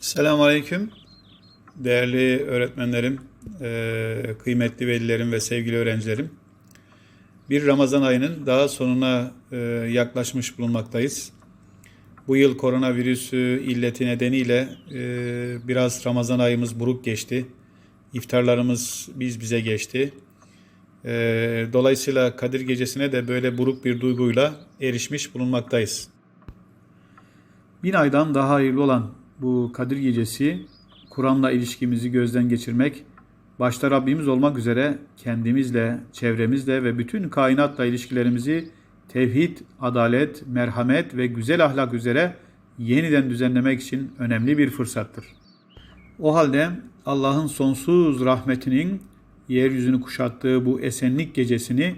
Selamun Aleyküm. Değerli öğretmenlerim, eee, kıymetli velilerim ve sevgili öğrencilerim. Bir Ramazan ayının daha sonuna eee, yaklaşmış bulunmaktayız. Bu yıl koronavirüsü illeti nedeniyle eee, biraz Ramazan ayımız buruk geçti. İftarlarımız biz bize geçti. Dolayısıyla Kadir Gecesi'ne de böyle buruk bir duyguyla erişmiş bulunmaktayız. Bin aydan daha hayırlı olan bu Kadir Gecesi, Kur'an'la ilişkimizi gözden geçirmek, başta Rabbimiz olmak üzere kendimizle, çevremizle ve bütün kainatla ilişkilerimizi tevhid, adalet, merhamet ve güzel ahlak üzere yeniden düzenlemek için önemli bir fırsattır. O halde Allah'ın sonsuz rahmetinin yeryüzünü kuşattığı bu esenlik gecesini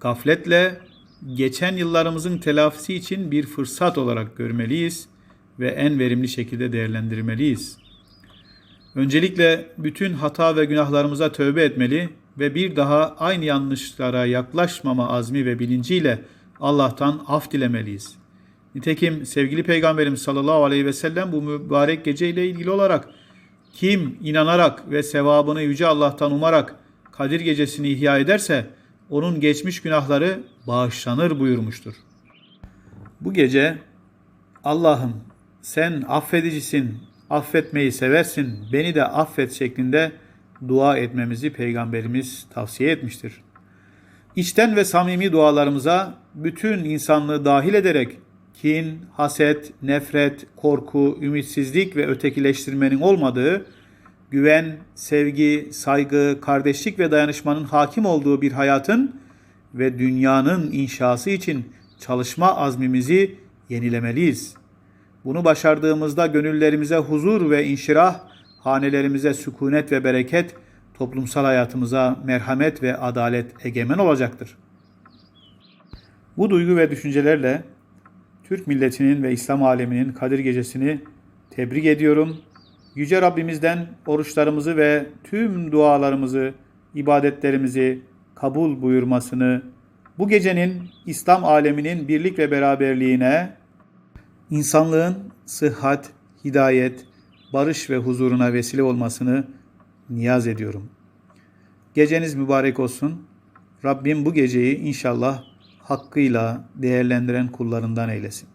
gafletle geçen yıllarımızın telafisi için bir fırsat olarak görmeliyiz ve en verimli şekilde değerlendirmeliyiz. Öncelikle bütün hata ve günahlarımıza tövbe etmeli ve bir daha aynı yanlışlara yaklaşmama azmi ve bilinciyle Allah'tan af dilemeliyiz. Nitekim sevgili Peygamberimiz sallallahu aleyhi ve sellem bu mübarek gece ile ilgili olarak kim inanarak ve sevabını yüce Allah'tan umarak Kadir gecesini ihya ederse onun geçmiş günahları bağışlanır buyurmuştur. Bu gece Allah'ım sen affedicisin, affetmeyi seversin, beni de affet şeklinde dua etmemizi Peygamberimiz tavsiye etmiştir. İçten ve samimi dualarımıza bütün insanlığı dahil ederek kin, haset, nefret, korku, ümitsizlik ve ötekileştirmenin olmadığı, güven, sevgi, saygı, kardeşlik ve dayanışmanın hakim olduğu bir hayatın ve dünyanın inşası için çalışma azmimizi yenilemeliyiz. Bunu başardığımızda gönüllerimize huzur ve inşirah, hanelerimize sükunet ve bereket, toplumsal hayatımıza merhamet ve adalet egemen olacaktır. Bu duygu ve düşüncelerle Türk milletinin ve İslam aleminin Kadir Gecesi'ni tebrik ediyorum. Yüce Rabbimizden oruçlarımızı ve tüm dualarımızı, ibadetlerimizi kabul buyurmasını, bu gecenin İslam aleminin birlik ve beraberliğine, insanlığın sıhhat, hidayet, barış ve huzuruna vesile olmasını niyaz ediyorum. Geceniz mübarek olsun. Rabbim bu geceyi inşallah hakkıyla değerlendiren kullarından eylesin.